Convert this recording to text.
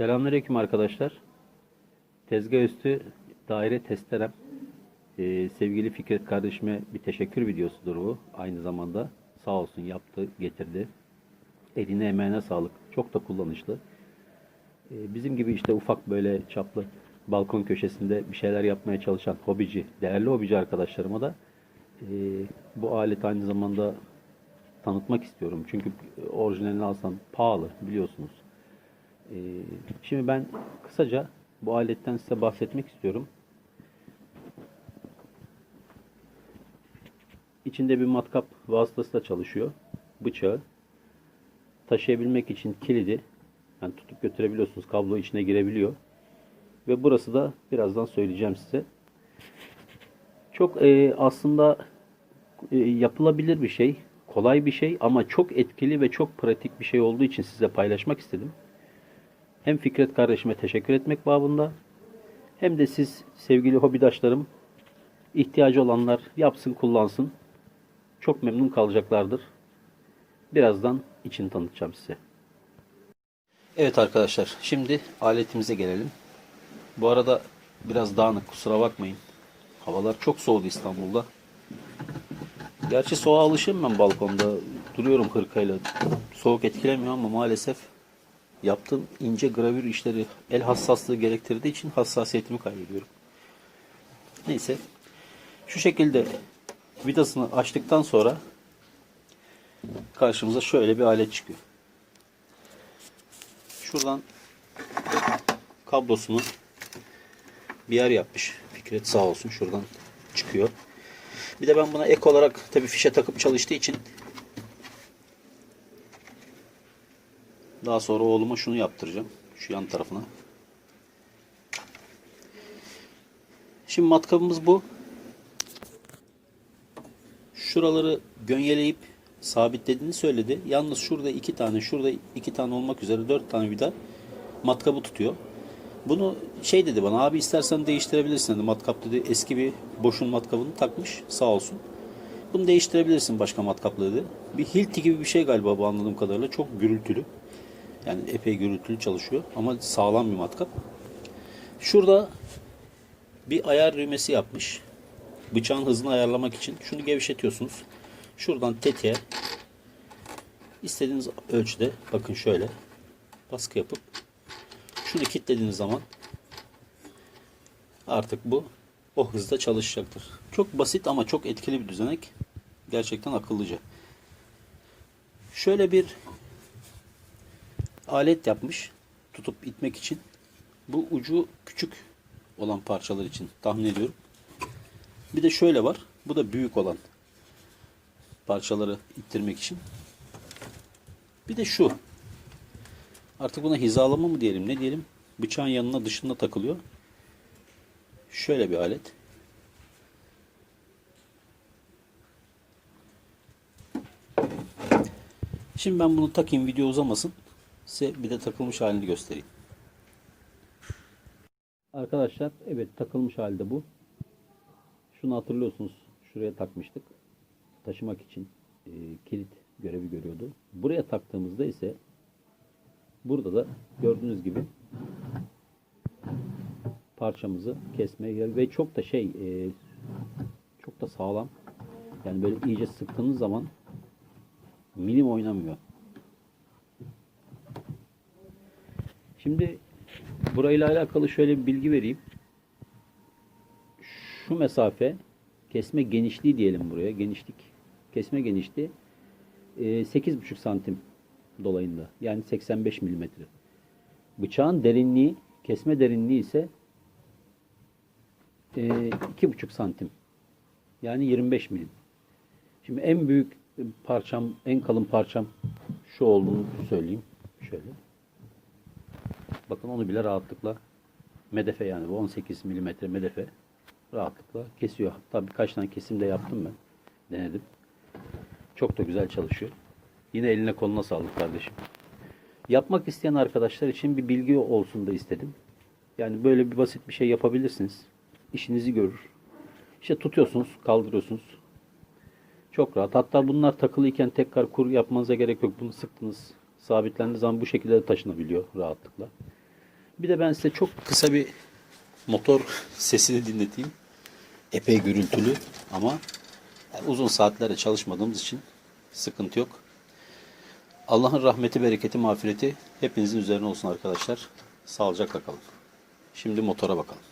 Selamünaleyküm arkadaşlar. Tezgah üstü daire testerem. Ee, sevgili Fikret kardeşime bir teşekkür videosudur bu. Aynı zamanda sağ olsun yaptı, getirdi. Eline emeğine sağlık. Çok da kullanışlı. Ee, bizim gibi işte ufak böyle çaplı balkon köşesinde bir şeyler yapmaya çalışan hobici, değerli hobici arkadaşlarıma da e, bu alet aynı zamanda tanıtmak istiyorum. Çünkü orijinalini alsan pahalı biliyorsunuz. Ee, Şimdi ben kısaca bu aletten size bahsetmek istiyorum. İçinde bir matkap vasıtasıyla çalışıyor. Bıçağı. Taşıyabilmek için kilidi. Yani tutup götürebiliyorsunuz. Kablo içine girebiliyor. Ve burası da birazdan söyleyeceğim size. Çok e, aslında e, yapılabilir bir şey. Kolay bir şey ama çok etkili ve çok pratik bir şey olduğu için size paylaşmak istedim. Hem Fikret kardeşime teşekkür etmek babında hem de siz sevgili hobidaşlarım ihtiyacı olanlar yapsın kullansın. Çok memnun kalacaklardır. Birazdan içini tanıtacağım size. Evet arkadaşlar şimdi aletimize gelelim. Bu arada biraz dağınık kusura bakmayın. Havalar çok soğudu İstanbul'da. Gerçi soğuğa alışığım ben balkonda. Duruyorum hırkayla. Soğuk etkilemiyor ama maalesef yaptığım ince gravür işleri el hassaslığı gerektirdiği için hassasiyetimi kaybediyorum. Neyse. Şu şekilde vidasını açtıktan sonra karşımıza şöyle bir alet çıkıyor. Şuradan kablosunu bir yer yapmış. Fikret sağ olsun şuradan çıkıyor. Bir de ben buna ek olarak tabii fişe takıp çalıştığı için daha sonra oğluma şunu yaptıracağım. Şu yan tarafına. Şimdi matkabımız bu. Şuraları gönyeleyip sabitlediğini söyledi. Yalnız şurada iki tane, şurada iki tane olmak üzere dört tane vida matkabı tutuyor. Bunu şey dedi bana abi istersen değiştirebilirsin dedi. Matkap dedi eski bir boşun matkabını takmış sağ olsun. Bunu değiştirebilirsin başka matkapla dedi. Bir Hilti gibi bir şey galiba bu anladığım kadarıyla. Çok gürültülü. Yani epey gürültülü çalışıyor ama sağlam bir matkap. Şurada bir ayar düğmesi yapmış. Bıçağın hızını ayarlamak için. Şunu gevşetiyorsunuz. Şuradan tetiğe istediğiniz ölçüde bakın şöyle baskı yapıp şunu kilitlediğiniz zaman artık bu o hızda çalışacaktır. Çok basit ama çok etkili bir düzenek. Gerçekten akıllıca. Şöyle bir alet yapmış tutup itmek için. Bu ucu küçük olan parçalar için tahmin ediyorum. Bir de şöyle var. Bu da büyük olan parçaları ittirmek için. Bir de şu. Artık buna hizalama mı diyelim ne diyelim. Bıçağın yanına dışında takılıyor. Şöyle bir alet. Şimdi ben bunu takayım video uzamasın. Size bir de takılmış halini göstereyim. Arkadaşlar evet takılmış halde bu. Şunu hatırlıyorsunuz. Şuraya takmıştık. Taşımak için e, kilit görevi görüyordu. Buraya taktığımızda ise burada da gördüğünüz gibi parçamızı kesmeye ve çok da şey e, çok da sağlam. Yani böyle iyice sıktığınız zaman milim oynamıyor. Şimdi burayla alakalı şöyle bir bilgi vereyim. Şu mesafe kesme genişliği diyelim buraya. Genişlik. Kesme genişliği e, 8,5 santim dolayında. Yani 85 milimetre. Bıçağın derinliği, kesme derinliği ise e, 2,5 santim. Yani 25 milim. Şimdi en büyük parçam, en kalın parçam şu olduğunu söyleyeyim. Şöyle. Bakın onu bile rahatlıkla medefe yani bu 18 milimetre medefe rahatlıkla kesiyor. Hatta birkaç tane kesim de yaptım ben. Denedim. Çok da güzel çalışıyor. Yine eline koluna sağlık kardeşim. Yapmak isteyen arkadaşlar için bir bilgi olsun da istedim. Yani böyle bir basit bir şey yapabilirsiniz. İşinizi görür. İşte tutuyorsunuz, kaldırıyorsunuz. Çok rahat. Hatta bunlar takılıyken tekrar kur yapmanıza gerek yok. Bunu sıktınız, sabitlendiği zaman bu şekilde de taşınabiliyor rahatlıkla. Bir de ben size çok kısa bir motor sesini dinleteyim. Epey gürültülü ama uzun saatlerde çalışmadığımız için sıkıntı yok. Allah'ın rahmeti, bereketi, mağfireti hepinizin üzerine olsun arkadaşlar. Sağlıcakla kalın. Şimdi motora bakalım.